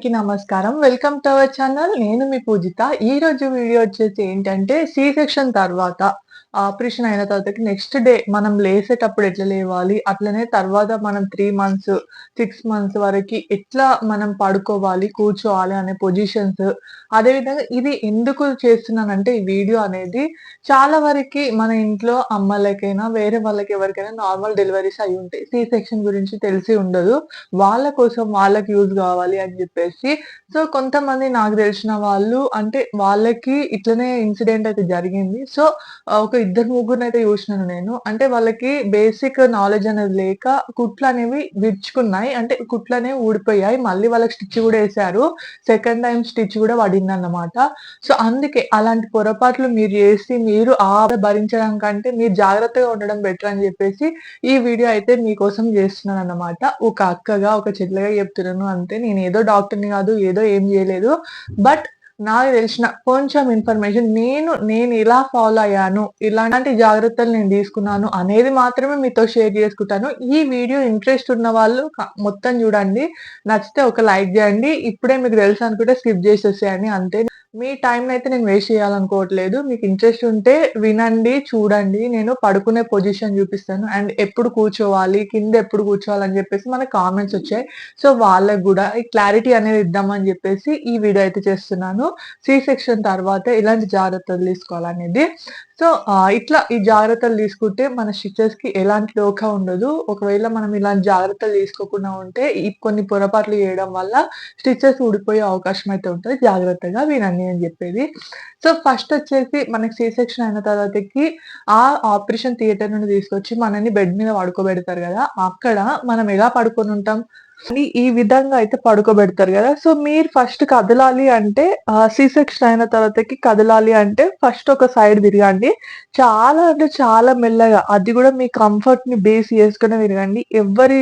అందరికీ నమస్కారం. Welcome to our channel నేను మీ పూజిత. ఈ రోజు వీడియో వచ్చేసి ఏంటంటే సి సెక్షన్ తర్వాత ఆపరేషన్ అయిన తర్వాత నెక్స్ట్ డే మనం లేసేటప్పుడు ఎట్లా లేవాలి? అట్లనే తర్వాత మనం త్రీ మంత్స్ సిక్స్ మంత్స్ వరకు ఎట్లా మనం పడుకోవాలి కూర్చోవాలి అనే పొజిషన్స్ అదేవిధంగా ఇది ఎందుకు చేస్తున్నానంటే ఈ వీడియో అనేది చాలా వరకు మన ఇంట్లో అమ్మలకైనా వేరే వాళ్ళకి ఎవరికైనా నార్మల్ డెలివరీస్ అయి ఉంటాయి. సి సెక్షన్ గురించి తెలిసి ఉండదు. వాళ్ళ కోసం వాళ్ళకి యూజ్ కావాలి అని చెప్పేసి. సో కొంతమంది నాకు తెలిసిన వాళ్ళు అంటే వాళ్ళకి ఇట్లనే ఇన్సిడెంట్ అయితే జరిగింది. సో ఒక ఇద్దరు ముగ్గురు అయితే చూసినాను నేను. అంటే వాళ్ళకి బేసిక్ నాలెడ్జ్ అనేది లేక కుట్లు అనేవి విడుచుకున్నాయి అంటే కుట్లు అనేవి ఊడిపోయాయి. మళ్ళీ వాళ్ళకి స్టిచ్ కూడా వేసారు సెకండ్ టైం స్టిచ్ కూడా పడింది అన్నమాట సో అందుకే అలాంటి పొరపాట్లు మీరు చేసి మీరు ఆ భరించడం కంటే మీరు జాగ్రత్తగా ఉండడం బెటర్ అని చెప్పేసి ఈ వీడియో అయితే మీకోసం చేస్తున్నాను అన్నమాట ఒక అక్కగా ఒక చెట్లుగా చెప్తున్నాను. అంతే. నేను ఏదో డాక్టర్ని కాదు ఏదో ఏం చేయలేదు. బట్ నాకు తెలిసిన కొంచెం ఇన్ఫర్మేషన్ నేను నేను ఇలా ఫాలో అయ్యాను ఇలాంటి జాగ్రత్తలు నేను తీసుకున్నాను అనేది మాత్రమే మీతో షేర్ చేసుకుంటాను. ఈ వీడియో ఇంట్రెస్ట్ ఉన్న వాళ్ళు మొత్తం చూడండి. నచ్చితే ఒక లైక్ చేయండి. ఇప్పుడే మీకు తెలుసు అనుకుంటే స్కిప్ చేసేసేయండి. అంతే. మీ టైం అయితే నేను వేస్ట్ చేయాలనుకోవట్లేదు. మీకు ఇంట్రెస్ట్ ఉంటే వినండి చూడండి. నేను పడుకునే పొజిషన్ చూపిస్తాను. అండ్ ఎప్పుడు కూర్చోవాలి కింద ఎప్పుడు కూర్చోవాలి అని చెప్పేసి మనకు కామెంట్స్ వచ్చాయి. సో వాళ్ళకి కూడా ఈ క్లారిటీ అనేది ఇద్దామని చెప్పేసి ఈ వీడియో అయితే చేస్తున్నాను. సి సెక్షన్ తర్వాత ఇలాంటి జాగ్రత్తలు తీసుకోవాలనేది సో ఇట్లా ఈ జాగ్రత్తలు తీసుకుంటే మన స్టిచెస్కి ఎలాంటి లోక ఉండదు. ఒకవేళ మనం ఇలాంటి జాగ్రత్తలు తీసుకోకుండా ఉంటే ఈ కొన్ని పొరపాట్లు చేయడం వల్ల స్టిచెస్ ఊడిపోయే అవకాశం అయితే ఉంటుంది. జాగ్రత్తగా వినండి అని చెప్పేది. సో ఫస్ట్ వచ్చేసి మనకి సి సెక్షన్ అయిన తర్వాతకి ఆ ఆపరేషన్ థియేటర్ నుండి తీసుకొచ్చి మనని బెడ్ మీద పడుకోబెడతారు కదా. అక్కడ మనం ఎలా పడుకొని ఉంటాం? ఈ విధంగా అయితే పడుకోబెడతారు కదా. సో మీరు ఫస్ట్ కదలాలి అంటే సి సెక్షన్ అయిన తర్వాతకి కదలాలి అంటే ఫస్ట్ ఒక సైడ్ తిరగండి చాలా అంటే చాలా మెల్లగా అది కూడా మీ కంఫర్ట్ని బేస్ చేసుకుని తిరగండి ఎవరి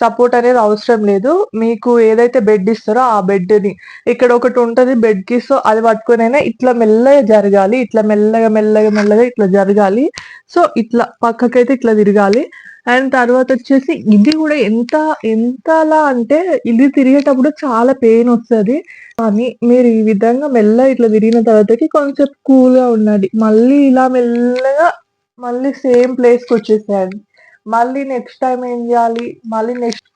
సపోర్ట్ అనేది అవసరం లేదు. మీకు ఏదైతే బెడ్ ఇస్తారో ఆ బెడ్ని ఇక్కడ ఒకటి ఉంటది బెడ్కి సో అది పట్టుకునైనా ఇట్లా మెల్లగా జరగాలి. ఇట్లా మెల్లగా మెల్లగా మెల్లగా ఇట్లా జరగాలి. సో ఇట్లా పక్కకైతే ఇట్లా తిరగాలి. అండ్ తర్వాత వచ్చేసి ఇది కూడా ఎంత ఎంతలా అంటే ఇది తిరిగేటప్పుడు చాలా పెయిన్ వస్తుంది. కానీ మీరు ఈ విధంగా మెల్ల ఇట్లా తిరిగిన తర్వాతకి కొంచెం కూల్గా మళ్ళీ ఇలా మెల్లగా మళ్ళీ సేమ్ ప్లేస్కి వచ్చేసేయండి. మళ్ళీ నెక్స్ట్ టైం ఏం చేయాలి? మళ్ళీ నెక్స్ట్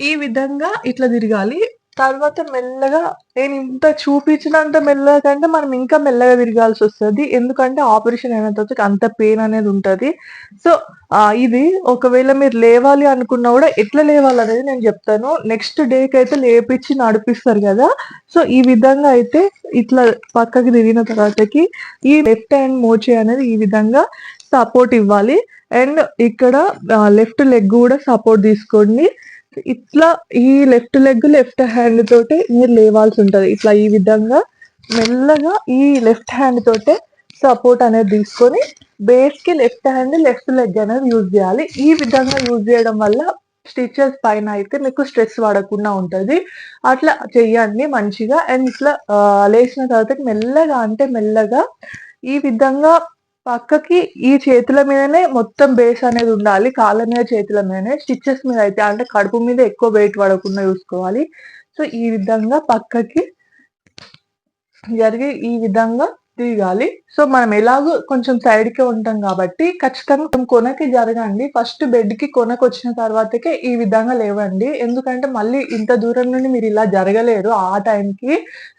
ఈ విధంగా ఇట్లా తిరగాలి. తర్వాత మెల్లగా నేను ఇంత చూపించినంత మెల్లగా కంటే మనం ఇంకా మెల్లగా తిరగాల్సి వస్తుంది. ఎందుకంటే ఆపరేషన్ అయిన తర్వాత అంత పెయిన్ అనేది ఉంటుంది. సో ఇది ఒకవేళ మీరు లేవాలి అనుకున్నా కూడా ఎట్లా లేవాలి అనేది నేను చెప్తాను. నెక్స్ట్ డేకి అయితే లేపించి నడిపిస్తారు కదా. సో ఈ విధంగా అయితే ఇట్లా పక్కకి తిరిగిన తర్వాతకి ఈ లెఫ్ట్ హ్యాండ్ మోచే అనేది ఈ విధంగా సపోర్ట్ ఇవ్వాలి. అండ్ ఇక్కడ లెఫ్ట్ లెగ్ కూడా సపోర్ట్ తీసుకోండి. ఇట్లా ఈ లెఫ్ట్ లెగ్ లెఫ్ట్ హ్యాండ్ తోటే మీరు లేవాల్సి ఉంటుంది. ఇట్లా ఈ విధంగా మెల్లగా ఈ లెఫ్ట్ హ్యాండ్ తోటే సపోర్ట్ అనేది తీసుకొని బేస్కి లెఫ్ట్ హ్యాండ్ లెఫ్ట్ లెగ్ అనేది యూజ్ చేయాలి. ఈ విధంగా యూజ్ చేయడం వల్ల స్టిచెస్ పైన అయితే మీకు స్ట్రెస్ పడకుండా ఉంటుంది. అట్లా చెయ్యండి మంచిగా. అండ్ ఇట్లా లేచిన తర్వాత మెల్లగా అంటే మెల్లగా ఈ విధంగా పక్కకి ఈ చేతుల మీదనే మొత్తం బేస్ అనేది ఉండాలి. కాళ్ళ మీద చేతుల మీదనే స్టిచెస్ మీద అయితే అంటే కడుపు మీద ఎక్కువ వెయిట్ పడకుండా చూసుకోవాలి. సో ఈ విధంగా పక్కకి జరిగి ఈ విధంగా తీయాలి. సో మనం ఎలాగో కొంచెం సైడ్కి ఉంటాం కాబట్టి ఖచ్చితంగా కొనకి జరగండి. ఫస్ట్ బెడ్కి కొనకు వచ్చిన తర్వాతకే ఈ విధంగా లేవండి. ఎందుకంటే మళ్ళీ ఇంత దూరం నుండి మీరు ఇలా జరగలేరు ఆ టైంకి.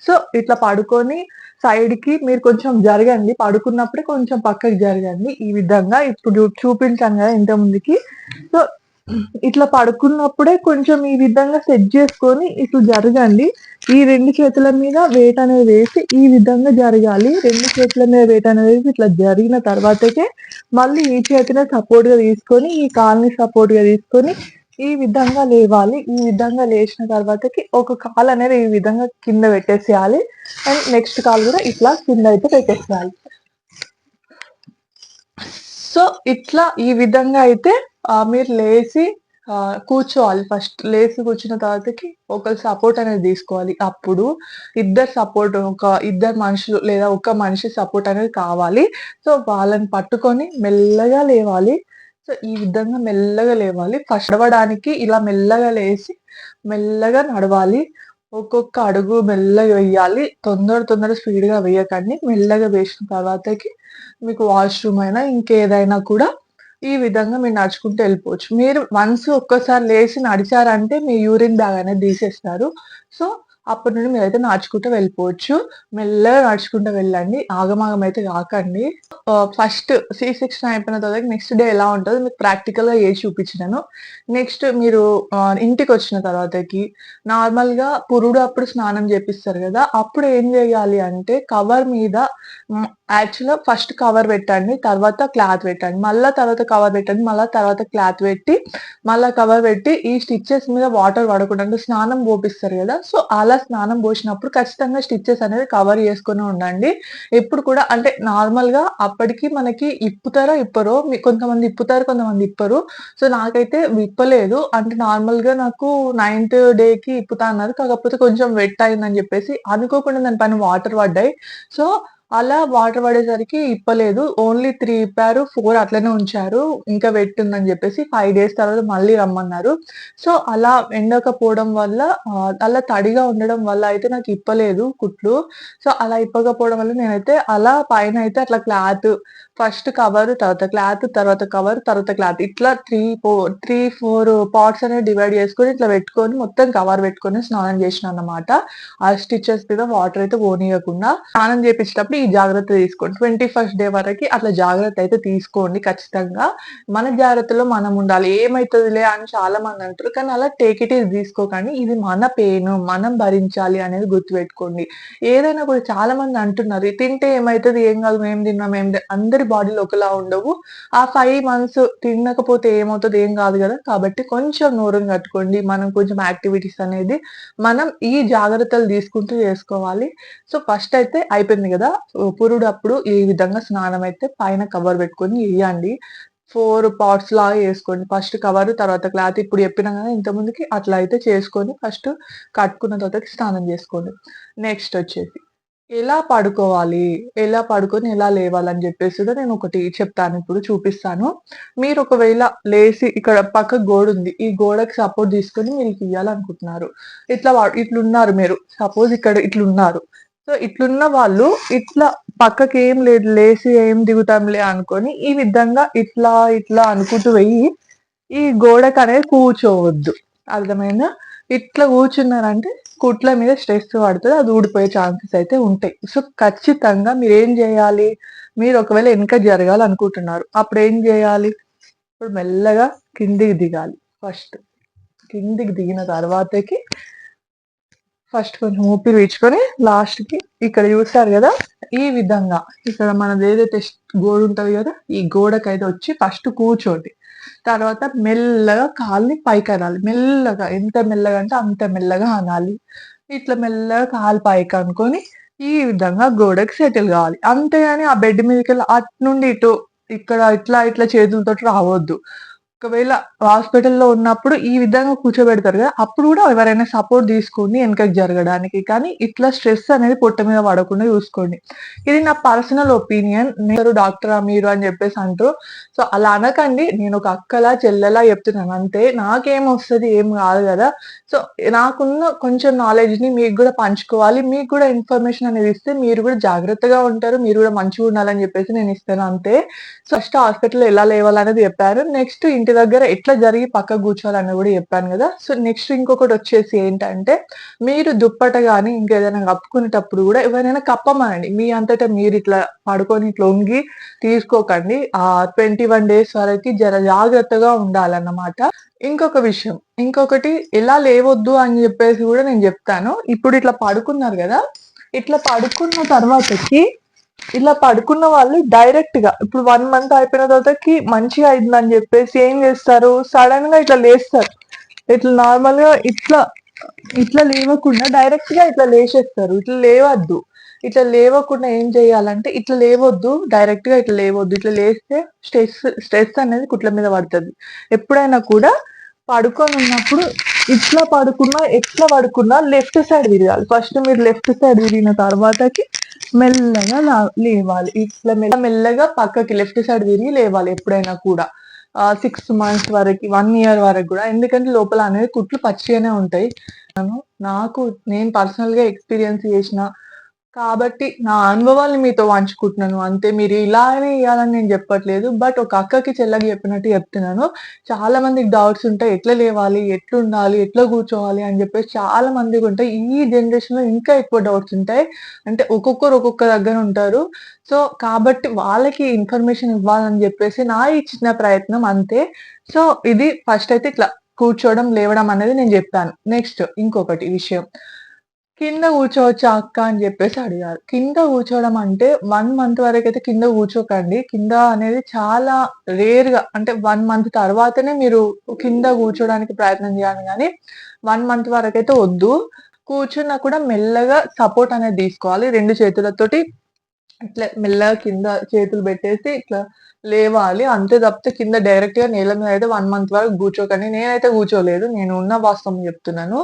సో ఇట్లా పడుకొని సైడ్కి మీరు కొంచెం జరగండి. పడుకున్నప్పుడే కొంచెం పక్కకి జరగండి. ఈ విధంగా ఇప్పుడు చూపించాను కదా ఇంత ముందుకి సో ఇట్లా పడుకున్నప్పుడే కొంచెం ఈ విధంగా సెట్ చేసుకొని ఇట్లా జరగండి ఈ రెండు చేతుల మీద వెయిట్ అనేది వేసి ఈ విధంగా జరగాలి. రెండు చేతుల మీద వెయిట్ అనేది వేసి ఇట్లా జరిగిన తర్వాతకే మళ్ళీ ఈ చేతిని సపోర్ట్గా తీసుకొని ఈ కాల్ని సపోర్ట్గా తీసుకొని ఈ విధంగా లేవాలి. ఈ విధంగా లేచిన తర్వాతకి ఒక కాలు అనేది ఈ విధంగా కింద పెట్టేసేయాలి. అండ్ నెక్స్ట్ కాల్ కూడా ఇట్లా కింద అయితే పెట్టేసేయాలి. సో ఇట్లా ఈ విధంగా అయితే మీరు లేచి కూర్చోవాలి. ఫస్ట్ లేచి కూర్చున్న తర్వాతకి ఒకరు సపోర్ట్ అనేది తీసుకోవాలి. అప్పుడు ఇద్దరు సపోర్ట్ ఒక ఇద్దరు మనుషులు లేదా ఒక మనిషి సపోర్ట్ అనేది కావాలి. సో వాళ్ళని పట్టుకొని మెల్లగా లేవాలి. సో ఈ విధంగా మెల్లగా లేవాలి. ఫస్ట్ నడవడానికి ఇలా మెల్లగా లేచి మెల్లగా నడవాలి. ఒక్కొక్క అడుగు మెల్లగా వేయాలి. తొందర తొందర స్పీడ్గా వేయకండి. మెల్లగా వేసిన తర్వాతకి మీకు వాష్రూమ్ అయినా ఇంకేదైనా కూడా ఈ విధంగా మీరు నడుచుకుంటూ వెళ్ళిపోవచ్చు. మీరు వన్స్ ఒక్కసారి లేచి నడిచారంటే మీ యూరిన్ బ్యాగ్ అనేది తీసేస్తారు. సో అప్పటి నుండి మీరైతే నడుచుకుంటూ వెళ్ళిపోవచ్చు. మెల్లగా నడుచుకుంటూ వెళ్ళండి. ఆగమాగం అయితే కాకండి ఫస్ట్ సి సెక్షన్ అయిపోయిన తర్వాత నెక్స్ట్ డే ఎలా ఉంటుందో మీకు ప్రాక్టికల్గా చూపించినాను. నెక్స్ట్ మీరు ఇంటికి వచ్చిన తర్వాతకి నార్మల్గా పురుడు అప్పుడు స్నానం చేపిస్తారు కదా అప్పుడు ఏం చేయాలి అంటే కవర్ మీద యాక్చువల్గా ఫస్ట్ కవర్ పెట్టండి తర్వాత క్లాత్ పెట్టండి. మళ్ళా తర్వాత కవర్ పెట్టండి మళ్ళా తర్వాత క్లాత్ పెట్టి మళ్ళా కవర్ పెట్టి ఈ స్టిచ్చెస్ మీద వాటర్ పడకుండా స్నానం పోపిస్తారు కదా. సో అలా స్నానం పోసినప్పుడు ఖచ్చితంగా స్టిచ్చెస్ అనేది కవర్ చేసుకుని ఉండండి. ఎప్పుడు కూడా అంటే నార్మల్గా అప్పటికి మనకి ఇప్పుతారో ఇప్పరో కొంతమంది ఇప్పుతారు కొంతమంది ఇప్పరు. సో నాకైతే విప్పలేదు. అంటే నార్మల్గా నాకు నైన్త్ డే కి ఇప్పుతా అన్నారు. కాకపోతే కొంచెం వెట్ అయిందని చెప్పేసి అనుకోకుండా దాని పైన వాటర్ పడ్డాయి. సో అలా వాటర్ పడేసరికి ఇప్పలేదు. ఓన్లీ త్రీ ఇప్పారు ఫోర్ అట్లనే ఉంచారు. ఇంకా వెట్ చెప్పేసి ఫైవ్ డేస్ తర్వాత మళ్ళీ రమ్మన్నారు. సో అలా ఎండకపోవడం వల్ల అలా తడిగా ఉండడం వల్ల అయితే నాకు ఇప్పలేదు కుట్లు. సో అలా ఇప్పకపోవడం వల్ల నేనైతే అలా పైన అయితే అట్లా క్లాత్ ఫస్ట్ కవర్ తర్వాత క్లాత్ తర్వాత కవర్ తర్వాత క్లాత్. ఇట్లా three four three four parts అనేవి డివైడ్ చేసుకొని ఇట్లా పెట్టుకొని మొత్తం కవర్ పెట్టుకొని స్నానం చేసిన అన్నమాట. ఆ స్టిచెస్ మీద వాటర్ అయితే పోనీయకుండా స్నానం చేపించేటప్పుడు ఈ జాగ్రత్త తీసుకోండి. ట్వంటీ ఫస్ట్ డే వరకు అట్లా జాగ్రత్త అయితే తీసుకోండి ఖచ్చితంగా. మన జాగ్రత్తలో మనం ఉండాలి. ఏమైతుందిలే అని చాలా మంది అంటారు. కానీ అలా టేక్ ఇట్ ఈస్ తీసుకోకండి. ఇది మన పెయిన్ మనం భరించాలి అనేది గుర్తుపెట్టుకోండి. ఏదైనా కూడా చాలా మంది అంటున్నారు. తింటే ఏమైతుంది? ఏం కాదు. మేము తిన్నాం ఏం అందరు అందరి బాడీలో ఒకలా ఉండవు. ఆ ఫైవ్ మంత్స్ తినకపోతే ఏమవుతుంది ఏం కాదు కదా. కాబట్టి కొంచెం నోరుని కట్టుకోండి. మనం కొంచెం యాక్టివిటీస్ అనేది మనం ఈ జాగ్రత్తలు తీసుకుంటూ చేసుకోవాలి. సో ఫస్ట్ అయితే అయిపోయింది కదా. పురుడు అప్పుడు ఈ విధంగా స్నానం అయితే పైన కవర్ పెట్టుకొని వేయండి ఫోర్ పార్ట్స్ లాగా వేసుకోండి ఫస్ట్ కవర్ తర్వాత క్లాత్ ఇప్పుడు చెప్పినా కదా ఇంత ముందుకి అట్లా అయితే చేసుకొని ఫస్ట్ కట్టుకున్న తర్వాత స్నానం చేసుకోండి. నెక్స్ట్ వచ్చేసి ఎలా పడుకోవాలి? ఎలా పడుకొని ఎలా లేవాలని చెప్పేసి కూడా నేను ఒకటి చెప్తాను ఇప్పుడు చూపిస్తాను. మీరు ఒకవేళ లేసి ఇక్కడ పక్క గోడ ఉంది ఈ గోడకి సపోర్ట్ తీసుకొని మీరు ఇవ్వాలనుకుంటున్నారు ఇట్లా ఇట్లున్నారు మీరు. సపోజ్ ఇక్కడ ఇట్లున్నారు. సో ఇట్లున్న వాళ్ళు ఇట్లా పక్కకి ఏం లేదు లేసి ఏం దిగుతాంలే అనుకొని ఈ విధంగా ఇట్లా ఇట్లా అనుకుంటూ వెయ్యి ఈ గోడకు అనేది కూర్చోవద్దు. అర్థమైందా? ఇట్లా కూర్చున్నారంటే కుట్ల మీద స్ట్రెస్ పడుతుంది అది ఊడిపోయే ఛాన్సెస్ అయితే ఉంటాయి. సో ఖచ్చితంగా మీరు ఏం చేయాలి? మీరు ఒకవేళ వెనక జరగాలనుకుంటున్నారు అప్పుడు ఏం చేయాలి? ఇప్పుడు మెల్లగా కిందికి దిగాలి ఫస్ట్ కిందికి దిగిన తర్వాతకి ఫస్ట్ కొంచెం ఊపిరి పీల్చుకొని లాస్ట్కి ఇక్కడ చూస్తారు కదా ఈ విధంగా. ఇక్కడ మనది ఏదైతే గోడ ఉంటుంది కదా ఈ గోడకైతే వచ్చి ఫస్ట్ కూర్చోండి. తర్వాత మెల్లగా కాల్ని పైకి అనాలి మెల్లగా ఎంత మెల్లగా అంటే అంత మెల్లగా అనాలి. ఇట్లా మెల్లగా కాలు పైకి అనుకొని ఈ విధంగా గోడకి సెటిల్ కావాలి. అంతేగాని ఆ బెడ్ మీదకి వెళ్ళి అటు నుండి ఇటు ఇక్కడ ఇట్లా ఇట్లా చేతులతో రావద్దు. ఒకవేళ హాస్పిటల్లో ఉన్నప్పుడు ఈ విధంగా కూర్చోబెడతారు కదా అప్పుడు కూడా ఎవరైనా సపోర్ట్ తీసుకోండి వెనకకి జరగడానికి. కానీ ఇట్లా స్ట్రెస్ అనేది పొట్ట మీద పడకుండా చూసుకోండి. ఇది నా పర్సనల్ ఒపీనియన్ మీరు డాక్టరా మీరు అని చెప్పేసి అంటారు. సో అలా అనకండి. నేను ఒక అక్కలా చెల్లెలా చెప్తున్నాను. అంతే నాకేం వస్తుంది ఏం కాదు కదా. సో నాకున్న కొంచెం నాలెడ్జ్ని మీకు కూడా పంచుకోవాలి. మీకు కూడా ఇన్ఫర్మేషన్ అనేది ఇస్తే మీరు కూడా జాగ్రత్తగా ఉంటారు. మీరు కూడా మంచిగా ఉండాలని చెప్పేసి నేను ఇస్తాను అంతే. సో ఫస్ట్ హాస్పిటల్ ఎలా లేవాలనేది చెప్పారు. నెక్స్ట్ ఇంటి దగ్గర ఎట్లా జరిగి పక్క కూర్చోవాలని కూడా చెప్పాను కదా. సో నెక్స్ట్ ఇంకొకటి వచ్చేసి ఏంటంటే మీరు దుప్పట కానీ ఇంకేదైనా కప్పుకునేటప్పుడు కూడా ఎవరైనా కప్పమనండి. మీ అంతటా మీరు ఇట్లా పడుకొని ఇట్లా వంగి తీసుకోకండి. ఆ ట్వంటీ వన్ డేస్ వరకు జర జాగ్రత్తగా ఉండాలన్నమాట. ఇంకొక విషయం. ఇంకొకటి ఎలా లేవద్దు అని చెప్పేసి కూడా నేను చెప్తాను. ఇప్పుడు ఇట్లా పడుకున్నారు కదా ఇట్లా పడుకున్న తర్వాతకి ఇలా పడుకున్న వాళ్ళు డైరెక్ట్గా ఇప్పుడు వన్ మంత్ అయిపోయిన తర్వాతకి మంచిగా అయిందని చెప్పేసి ఏం చేస్తారు? సడన్గా ఇట్లా లేస్తారు. ఇట్లా నార్మల్గా ఇట్లా ఇట్లా లేవకుండా డైరెక్ట్గా ఇట్లా లేచేస్తారు. ఇట్లా లేవద్దు. ఇట్లా లేవకుండా ఏం చేయాలంటే ఇట్లా లేవద్దు డైరెక్ట్గా ఇట్లా లేవద్దు. ఇట్లా లేస్తే స్ట్రెస్ స్ట్రెస్ అనేది కుట్ల మీద పడుతుంది. ఎప్పుడైనా కూడా పడుకొని ఉన్నప్పుడు ఇట్లా పడుకున్నా ఎట్లా పడుకున్నా లెఫ్ట్ సైడ్ విరగాలి ఫస్ట్ మీరు లెఫ్ట్ సైడ్ విరిగిన తర్వాతకి మెల్లగా లేవాలి. ఇట్లా మెల్ల మెల్లగా పక్కకి లెఫ్ట్ సైడ్ తిరిగి లేవాలి ఎప్పుడైనా కూడా. సిక్స్ మంత్స్ వరకు వన్ ఇయర్ వరకు కూడా. ఎందుకంటే లోపల అనేది కుట్లు పచ్చిగానే ఉంటాయి. నాకు నేను పర్సనల్‌గా ఎక్స్‌పీరియన్స్ చేసిన కాబట్టి నా అనుభవాల్ని మీతో పంచుకుంటున్నాను. అంతే మీరు ఇలానే ఇవ్వాలని నేను చెప్పట్లేదు. బట్ ఒక అక్కకి, చెల్లకి చెప్పినట్టు చెప్తున్నాను. చాలా మందికి డౌట్స్ ఉంటాయి. ఎట్లా లేవాలి? ఎట్లుండాలి? ఎట్లా కూర్చోవాలి? అని చెప్పేసి చాలా మందికి ఉంటాయి ఈ జనరేషన్‌లో ఇంకా ఎక్కువ డౌట్స్ ఉంటాయి. అంటే ఒక్కొక్కరు ఒక్కొక్క దగ్గర ఉంటారు. సో, కాబట్టి వాళ్ళకి ఇన్ఫర్మేషన్ ఇవ్వాలని చెప్పేసి నా ఈ చిన్న ప్రయత్నం అంతే. సో, ఇది ఫస్ట్ అయితే ఇట్లా కూర్చోవడం, లేవడం అనేది నేను చెప్పాను. నెక్స్ట్ ఇంకొకటి విషయం. కింద కూర్చోవచ్చా అక్క అని చెప్పేసి అడిగారు. కింద కూర్చోవడం అంటే వన్ మంత్ వరకు అయితే కింద కూర్చోకండి. కింద అనేది చాలా రేర్‌గా అంటే వన్ మంత్ తర్వాతనే మీరు కింద కూర్చోడానికి ప్రయత్నం చేయాలి కానీ వన్ మంత్ వరకైతే వద్దు. కూర్చున్నా కూడా మెల్లగా సపోర్ట్ అనేది తీసుకోవాలి. రెండు చేతులతోటి ఇట్లా మెల్లగా కింద చేతులు పెట్టేసి ఇట్లా లేవాలి. అంతే తప్పితే కింద డైరెక్ట్‌గా నేల మీద అయితే వన్ మంత్ వరకు కూర్చోకండి. నేనైతే కూర్చోలేదు. నేను ఉన్న వాస్తవం చెప్తున్నాను.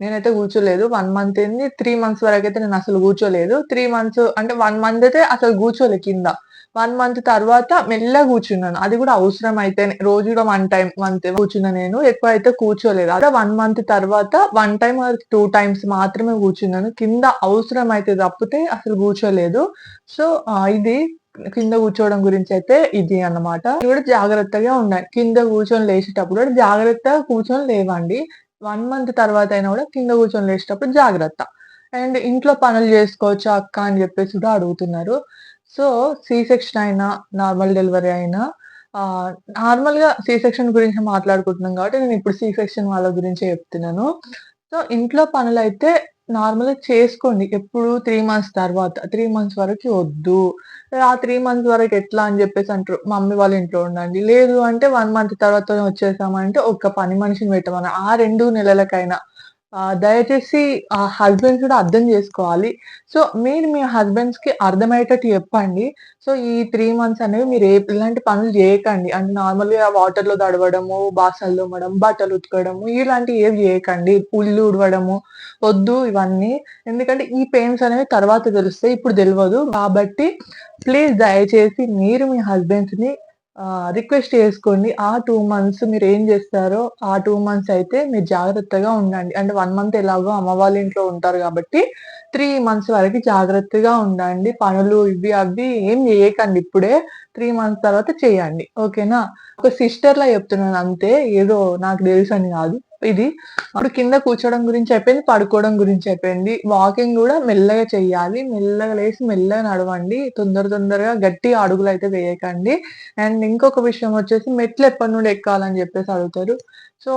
నేనైతే కూర్చోలేదు. వన్ మంత్ ఏంది త్రీ మంత్స్ వరకు అయితే నేను అసలు కూర్చోలేదు. త్రీ మంత్స్ అంటే వన్ మంత్ అయితే అసలు కూర్చోలే కింద. వన్ మంత్ తర్వాత మెల్లగా కూర్చున్నాను. అది కూడా అవసరం అయితేనే. రోజు కూడా 1 టైమ్ అంతే కూర్చున్నా నేను. ఎక్కువ అయితే కూర్చోలేదు. అదే వన్ మంత్ తర్వాత వన్ టైం టూ టైమ్స్ మాత్రమే కూర్చున్నాను. కింద అవసరం అయితే తప్పితే అసలు కూర్చోలేదు. సో, ఇది కింద కూర్చోవడం గురించి అయితే ఇది అన్నమాట. కూడా జాగ్రత్తగా ఉండాలి కింద కూర్చొని లేచేటప్పుడు కూడా జాగ్రత్తగా కూర్చొని లేవండి. వన్ మంత్ తర్వాత అయినా కూడా కింద కూర్చొని లేచేటప్పుడు జాగ్రత్త. అండ్ ఇంట్లో పనులు చేసుకోవచ్చు అక్క అని చెప్పేసి కూడా అడుగుతున్నారు. సో, సి సెక్షన్ అయినా, నార్మల్ డెలివరీ అయినా నార్మల్‌గా సి సెక్షన్ గురించి మాట్లాడుకుంటున్నాం కాబట్టి నేను ఇప్పుడు సి సెక్షన్ వాళ్ళ గురించే చెప్తున్నాను. సో, ఇంట్లో పనులైతే నార్మల్‌గా చేసుకోండి. ఎప్పుడు త్రీ మంత్స్ తర్వాత. త్రీ మంత్స్ వరకు వద్దు. ఆ త్రీ మంత్స్ వరకు ఎట్లా అని చెప్పేసి అంటారు. మమ్మీ వాళ్ళ ఇంట్లో ఉండండి. లేదు అంటే వన్ మంత్ తర్వాత వచ్చేసామంటే ఒక పని మనిషిని పెట్టమని. ఆ రెండు నెలలకైనా దయచేసి ఆ హస్బెండ్స్ కూడా అర్థం చేసుకోవాలి. సో, మీరు మీ హస్బెండ్స్‌కి అర్థమయ్యేటట్టు చెప్పండి. సో, ఈ త్రీ మంత్స్ అనేవి మీరు ఏ ఇలాంటి పనులు చేయకండి. అంటే నార్మల్‌గా వాటర్‌లో తడవడము, బాసనలు తోమడం, బట్టలు ఉతకడము ఇలాంటివి ఏవి చేయకండి. ఇల్లు ఉడవడము వద్దు ఇవన్నీ. ఎందుకంటే ఈ పెయిన్స్ అనేవి తర్వాత తెలుస్తాయి. ఇప్పుడు తెలియదు కాబట్టి ప్లీజ్ దయచేసి మీరు మీ హస్బెండ్స్‌ని రిక్వెస్ట్ చేసుకోండి. ఆ టూ మంత్స్ మీరు ఏం చేస్తారో ఆ టూ మంత్స్ అయితే మీరు జాగ్రత్తగా ఉండండి. అంటే వన్ మంత్ ఎలాగో అమ్మ వాళ్ళ ఇంట్లో ఉంటారు కాబట్టి త్రీ మంత్స్ వరకు జాగ్రత్తగా ఉండండి. పనులు ఇవి అవి ఏం చేయకండి ఇప్పుడే. త్రీ మంత్స్ తర్వాత చేయండి. ఓకేనా? ఒక సిస్టర్‌లా చెప్తున్నాను అంతే. ఏదో నాకు తెలుసు అని కాదు. ఇది. అప్పుడు కింద కూర్చోవడం గురించి అయిపోయింది. పడుకోవడం గురించి అయిపోయింది. వాకింగ్ కూడా మెల్లగా చెయ్యాలి. మెల్లగా లేసి మెల్లగా నడవండి. తొందర తొందరగా గట్టి అడుగులు అయితే వేయకండి. అండ్ ఇంకొక విషయం వచ్చేసి మెట్లు ఎప్పటి నుండి ఎక్కాలని చెప్పేసి అడుగుతారు. సో,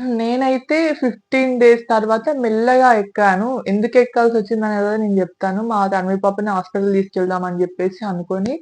నేనైతే 15 డేస్ తర్వాత మెల్లగా ఎక్కాను. ఎందుకు ఎక్కాల్సి వచ్చింది అనేది నేను చెప్తాను. మా తన్వి పాపని హాస్పిటల్ తీసుకెళ్దాం అని చెప్పేసి అనుకొని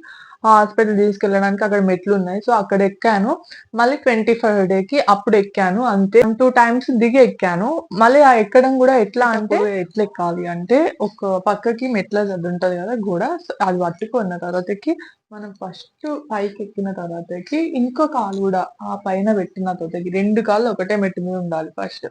హాస్పిటల్ తీసుకెళ్ళడానికి అక్కడ మెట్లు ఉన్నాయి సో, అక్కడ ఎక్కాను. మళ్ళీ 25 డేకి అప్పుడు ఎక్కాను అంతే. టూ టైమ్స్ దిగి ఎక్కాను. మళ్ళీ ఆ ఎక్కడం కూడా ఎట్లా అంటే ఎట్లా ఎక్కాలి అంటే ఒక పక్కకి మెట్ల అది ఉంటది కదా! గోడ. అది పట్టుకున్న తర్వాతకి మనం ఫస్ట్ పైకి ఎక్కిన తర్వాతకి ఇంకో కాలు కూడా ఆ పైన పెట్టిన తర్వాతకి రెండు కాళ్ళు ఒకటే మెట్టు మీద ఉండాలి ఫస్ట్.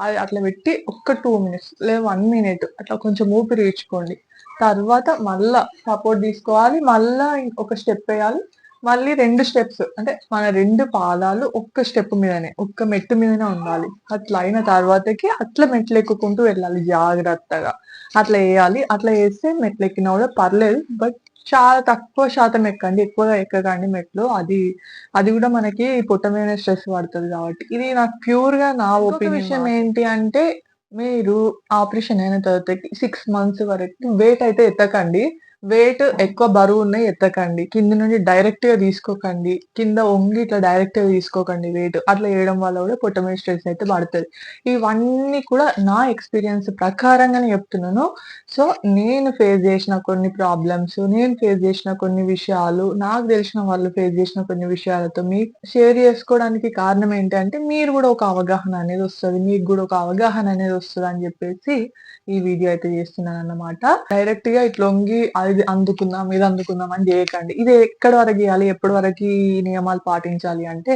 అది అట్లా పెట్టి ఒక్క టూ మినిట్స్ లేదా వన్ మినిట్ అట్లా కొంచెం ఊపిరి పీల్చుకోండి. తర్వాత మళ్ళా సపోర్ట్ తీసుకోవాలి. మళ్ళా ఒక స్టెప్ ఎయాలి. మళ్ళీ 2 స్టెప్స్ అంటే మన 2 పాదాలు ఒక్క స్టెప్ మీదనే, ఒక్క మెట్టు మీదనే ఉండాలి. అట్లా అయిన తర్వాతకి అట్లా మెట్లెక్కుకుంటూ వెళ్ళాలి జాగ్రత్తగా. అట్లా ఎయాలి. అట్లా చేస్తే మెట్లెక్కినా కూడా పర్లేదు. బట్ చాలా తక్కువ శాతం ఎక్కండి. ఎక్కువగా ఎక్కకండి మెట్లు. అది అది కూడా మనకి పొట్ట మీదనే స్ట్రెస్ పడతది కాబట్టి. ఇది నాకు ప్యూర్‌గా నా ఒపీనియన్ విషయం ఏంటి అంటే మీరు ఆపరేషన్ అయిన తర్వాత సిక్స్ మంత్స్ వరకు వెయిట్ అయితే ఎత్తకండి. వెయిట్ ఎక్కువ బరువు ఉన్నాయి ఎత్తకండి. కింద నుండి డైరెక్ట్‌గా తీసుకోకండి. కింద వంగి ఇట్లా డైరెక్ట్గా తీసుకోకండి వెయిట్. అట్లా వేయడం వల్ల కూడా పొట్ట మీద స్ట్రెస్ అయితే పడుతుంది ఇవన్నీ కూడా నా ఎక్స్‌పీరియన్స్ ప్రకారంగానే చెప్తున్నాను. సో, నేను ఫేస్ చేసిన కొన్ని ప్రాబ్లమ్స్, నేను ఫేస్ చేసిన కొన్ని విషయాలు, నాకు తెలిసిన వాళ్ళు ఫేస్ చేసిన కొన్ని విషయాలతో మీకు షేర్ చేసుకోవడానికి కారణం ఏంటంటే మీరు కూడా ఒక అవగాహన అనేది వస్తుంది మీకు కూడా ఒక అవగాహన అనేది వస్తదని చెప్పేసి ఈ వీడియో అయితే చేస్తున్నాను అన్నమాట డైరెక్ట్‌గా ఇట్లా వంగి ఇది అందుకుందాం, ఇది అందుకుందాం అని చేయకండి. ఇది ఎక్కడి వరకు చేయాలి? ఎప్పటి వరకు ఈ నియమాలు పాటించాలి అంటే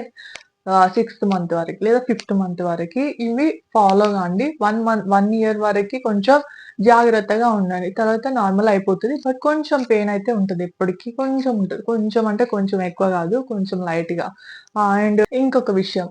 సిక్స్త్ మంత్ వరకు లేదా ఫిఫ్త్ మంత్ వరకు ఇవి ఫాలో కాండి. వన్ మంత్ వన్ ఇయర్ వరకు కొంచెం జాగ్రత్తగా ఉండండి. తర్వాత నార్మల్ అయిపోతుంది. బట్ కొంచెం పెయిన్ అయితే ఉంటుంది. ఇప్పటికీ కొంచెం ఉంటుంది. కొంచెం అంటే కొంచెం ఎక్కువ కాదు. కొంచెం లైట్గా అండ్ ఇంకొక విషయం.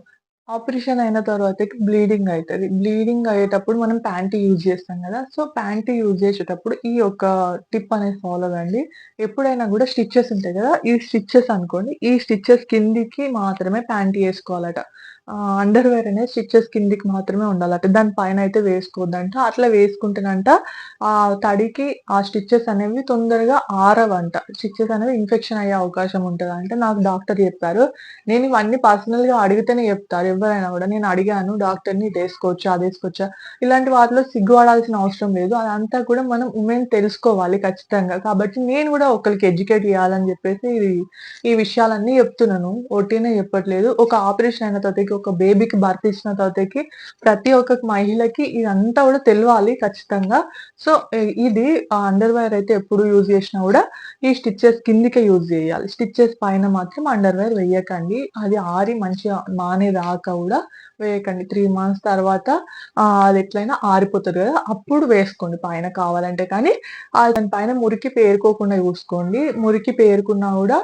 ఆపరేషన్ అయిన తర్వాతకి బ్లీడింగ్ అవుతుంది బ్లీడింగ్ అయ్యేటప్పుడు మనం ప్యాంటీ యూజ్ చేస్తాం కదా! సో, ప్యాంటీ యూజ్ చేసేటప్పుడు ఈ యొక్క టిప్ అనేది ఫాలో అవ్వండి. ఎప్పుడైనా కూడా స్టిచ్చెస్ ఉంటాయి కదా! ఈ స్టిచ్చెస్ అనుకోండి. ఈ స్టిచ్చెస్ కిందికి మాత్రమే ప్యాంటీ వేసుకోవాలట అండర్ వేర్ అనేది స్టిచ్చెస్ కిందికి మాత్రమే ఉండాలట. దాని పైన అయితే వేసుకోవద్దంట. అట్లా వేసుకుంటేనంట ఆ తడికి ఆ స్టిచ్చెస్ అనేవి తొందరగా ఆరవంట. స్టిచ్చెస్ అనేవి ఇన్ఫెక్షన్ అయ్యే అవకాశం ఉంటదంట. నాకు డాక్టర్ చెప్పారు. నేను ఇవన్నీ పర్సనల్‌గా అడిగితేనే చెప్తారు ఎవరైనా కూడా. నేను అడిగాను డాక్టర్‌ని చేసుకోవచ్చా అది వేసుకోవచ్చా ఇలాంటి వాటిలో సిగ్గుపడాల్సిన అవసరం లేదు. అదంతా కూడా మనం ఉమెన్ తెలుసుకోవాలి ఖచ్చితంగా. కాబట్టి నేను కూడా ఒకరికి ఎడ్యుకేట్ చేయాలని చెప్పేసి ఈ విషయాలన్నీ చెప్తున్నాను. ఒట్టినే చెప్పట్లేదు. ఒక ఆపరేషన్ అయిన తర్వాతకి ఒక బేబీకి బర్త్ ఇచ్చిన తర్వాతకి ప్రతి ఒక్క మహిళకి ఇదంతా కూడా తెలియాలి ఖచ్చితంగా. సో, ఇది అండర్ అండర్‌వేర్ అయితే ఎప్పుడు యూజ్ చేసినా కూడా ఈ స్టిచ్చెస్ కిందకే యూజ్ చేయాలి. స్టిచ్చెస్ పైన మాత్రం అండర్‌వేర్ వేయకండి అది ఆరి మంచిగా మానే రాక కూడా వేయకండి. త్రీ మంత్స్ తర్వాత అది ఎట్లయినా ఆరిపోతుంది కదా! అప్పుడు వేసుకోండి పైన కావాలంటే. కానీ దాని పైన మురికి పేరుకోకుండా చూసుకోండి. మురికి పేరుకున్నా కూడా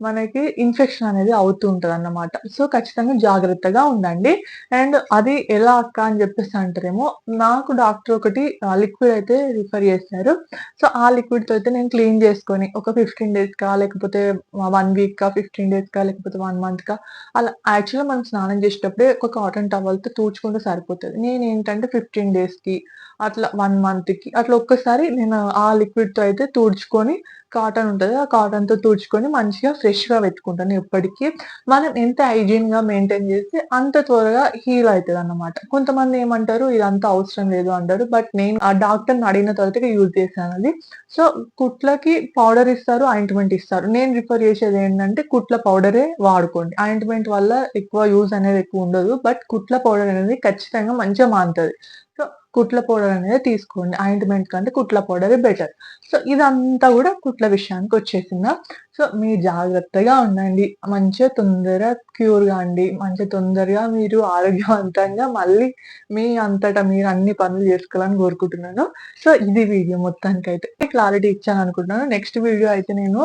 మనకి ఇన్ఫెక్షన్ అనేది అవుతూ ఉంటుంది అన్నమాట సో, ఖచ్చితంగా జాగ్రత్తగా ఉండండి. అండ్ అది ఎలా అక్క అని చెప్పేసి అంటారేమో, నాకు డాక్టర్ ఒకటి లిక్విడ్ అయితే రిఫర్ చేశారు. సో, ఆ లిక్విడ్‌తో అయితే నేను క్లీన్ చేసుకొని ఒక 15 డేస్‌కా లేకపోతే 1 వీక్‌కా, 15 డేస్‌కా లేకపోతే వన్ మంత్‌కా అలా యాక్చువల్‌గా మనం స్నానం చేసేటప్పుడే ఒక కాటన్ టవల్‌తో తుడుచుకుంటే నేను నేనేంటంటే 15 డేస్‌కి అట్లా వన్ మంత్‌కి అట్లా ఒక్కసారి నేను ఆ లిక్విడ్‌తో అయితే తుడుచుకొని కాటన్ ఉంటుంది ఆ కాటన్‌తో తుడుచుకొని మంచిగా ఫ్రెష్‌గా పెట్టుకుంటాను ఎప్పటికీ మనం ఎంత హైజీన్‌గా మెయింటైన్ చేస్తే అంత త్వరగా హీల్ అవుతుంది అన్నమాట కొంతమంది ఏమంటారు ఇదంతా అవసరం లేదు అంటారు. బట్ నేను ఆ డాక్టర్‌ని అడిగిన తర్వాత యూజ్ చేశానది. సో, కుట్లకి పౌడర్ ఇస్తారు. ఆయింట్‌మెంట్ ఇస్తారు. నేను రిఫర్ చేసేది ఏంటంటే కుట్ల పౌడరే వాడుకోండి. ఆయింట్‌మెంట్ వల్ల ఎక్కువ యూజ్ అనేది ఎక్కువ ఉండదు. బట్ కుట్ల పౌడర్ అనేది ఖచ్చితంగా మంచిగా మాంతుంది సో, కుట్ల పౌడర్ అనేది తీసుకోండి. ఆయింట్‌మెంట్ కంటే కుట్ల పౌడరే బెటర్. సో, ఇదంతా కూడా కుట్ల విషయానికి వచ్చేసింది సో, మీరు జాగ్రత్తగా ఉండండి. మంచిగా తొందరగా క్యూర్ కాండి. మంచిగా తొందరగా మీరు ఆరోగ్యవంతంగా మళ్ళీ మీ అంతటా మీరు అన్ని పనులు చేసుకోవాలని కోరుకుంటున్నాను. సో, ఇది వీడియో మొత్తానికి అయితే క్లారిటీ ఇచ్చాను అనుకుంటున్నాను. నెక్స్ట్ వీడియో అయితే నేను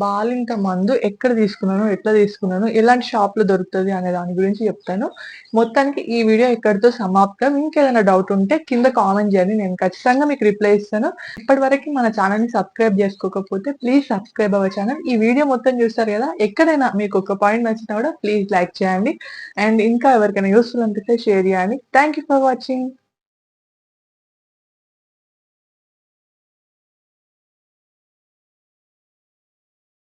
బాలింత మందు ఎక్కడ తీసుకున్నాను? ఎట్లా తీసుకున్నాను? ఎలాంటి షాప్‌లో దొరుకుతుంది అనే దాని గురించి చెప్తాను. మొత్తానికి ఈ వీడియో ఇక్కడితో సమాప్తం. ఇంకేదైనా డౌట్ ఉంటే కింద కామెంట్ చేయండి. నేను ఖచ్చితంగా మీకు రిప్లై ఇస్తాను. ఇప్పటివరకి మన ఛానెల్‌ని సబ్స్క్రైబ్ చేసుకోకపోతే ప్లీజ్ సబ్స్క్రైబ్ అవర్ ఛానల్ ఈ వీడియో మొత్తం చూస్తారు కదా! ఎక్కడైనా మీకు ఒక పాయింట్ నచ్చినా కూడా ప్లీజ్ లైక్ చేయండి. అండ్ ఇంకా ఎవరికైనా యూస్ఫుల్ అనిపిస్తే షేర్ చేయండి. Thank you for watching.